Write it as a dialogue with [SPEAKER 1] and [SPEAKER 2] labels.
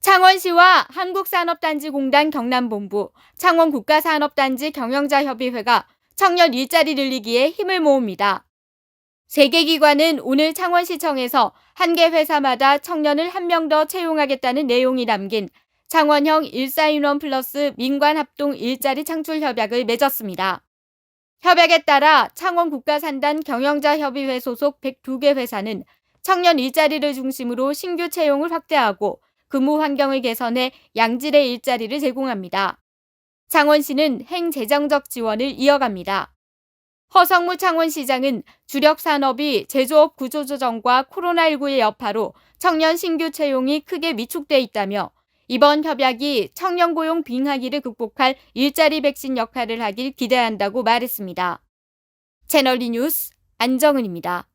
[SPEAKER 1] 창원시와 한국산업단지공단 경남본부, 창원국가산업단지 경영자협의회가 청년 일자리 늘리기에 힘을 모읍니다. 세개 기관은 오늘 창원시청에서 한 개 회사마다 청년을 한 명 더 채용하겠다는 내용이 담긴 창원형 14인원 플러스 민관합동 일자리 창출 협약을 맺었습니다. 협약에 따라 창원국가산단 경영자협의회 소속 102개 회사는 청년 일자리를 중심으로 신규 채용을 확대하고 근무 환경을 개선해 양질의 일자리를 제공합니다. 창원시는 행재정적 지원을 이어갑니다. 허성무 창원시장은 주력 산업이 제조업 구조조정과 코로나19의 여파로 청년 신규 채용이 크게 위축돼 있다며 이번 협약이 청년 고용 빙하기를 극복할 일자리 백신 역할을 하길 기대한다고 말했습니다. 채널리 뉴스 안정은입니다.